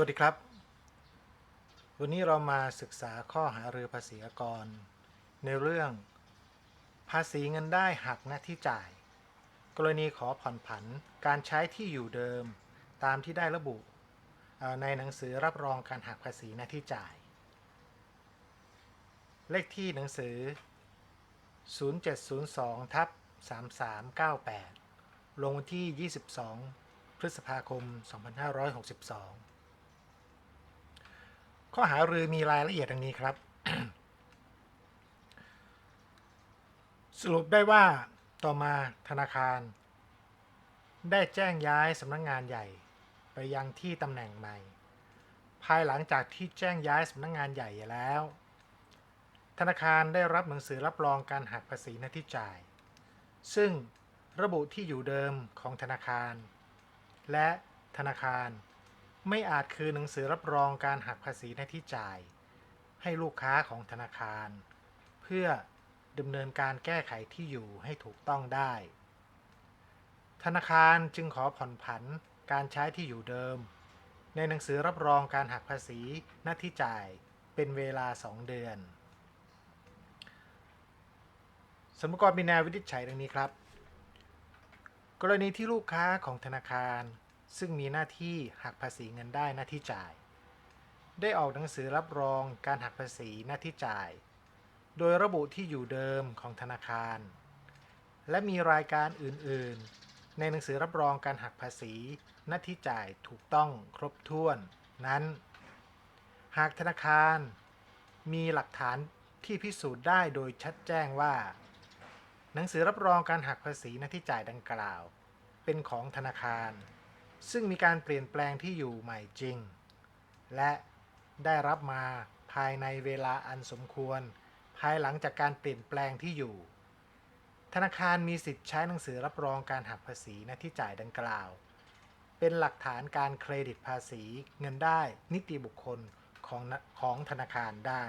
วัสดีครับ วันนี้เรามาศึกษาข้อหารือภาษีอากร ในเรื่อง ภาษีเงินได้หักหน้าที่จ่าย กรณีขอผ่อนผันการใช้ที่อยู่เดิม ตามที่ได้ระบุในหนังสือรับรองการหักภาษีหน้าที่จ่าย เลขที่หนังสือ 0702ทับ3398 ลงวันที่ 22 พฤษภาคม 2562 ข้อหารือมีรายละเอียดดังนี้ครับ สรุปได้ว่าต่อมาธนาคาร ได้แจ้งย้ายสำนักงงานใหญ่ ไปยังที่ตำแหน่งใหม่ ภายหลังจากที่แจ้งย้ายสำนักงงานใหญ่แล้ว ธนาคารได้รับหนังสือรับรองการหักภาษีหน้าที่จ่าย ซึ่งระบุที่อยู่เดิมของธนาคาร และธนาคาร ไม่อาจคืนหนังสือรับรองการหักภาษีหน้าที่จ่าย ให้ลูกค้าของธนาคาร เพื่อดำเนินการแก้ไขที่อยู่ให้ถูกต้องได้ ธนาคารจึงขอผ่อนผันการใช้ที่อยู่เดิม ในหนังสือรับรองการหักภาษีหน้าที่จ่ายเป็นเวลา 2 เดือนสมกรมีแนววินิจฉัยดังนี้ครับ กรณีที่ลูกค้าของธนาคาร ซึ่งมีหน้าที่หักภาษีเงินได้หน้าที่จ่าย ได้ออกหนังสือรับรองการหักภาษีหน้าที่จ่าย โดยระบุที่อยู่เดิมของธนาคาร และมีรายการอื่น ๆ ในหนังสือรับรองการหักภาษีหน้าที่จ่ายถูกต้องครบถ้วนนั้น หากธนาคาร มีหลักฐานที่พิสูจน์ได้โดยชัดแจ้งว่า หนังสือรับรองการหักภาษีหน้าที่จ่ายดังกล่าว เป็นของธนาคาร ซึ่งมีการเปลี่ยนแปลงที่อยู่ใหม่จริง และได้รับมาภายในเวลาอันสมควร ภายหลังจากการเปลี่ยนแปลงที่อยู่ ธนาคารมีสิทธิ์ใช้หนังสือรับรองการหักภาษีหน้าที่จ่ายดังกล่าว เป็นหลักฐานการเครดิตภาษีเงินได้นิติบุคคลของของธนาคารได้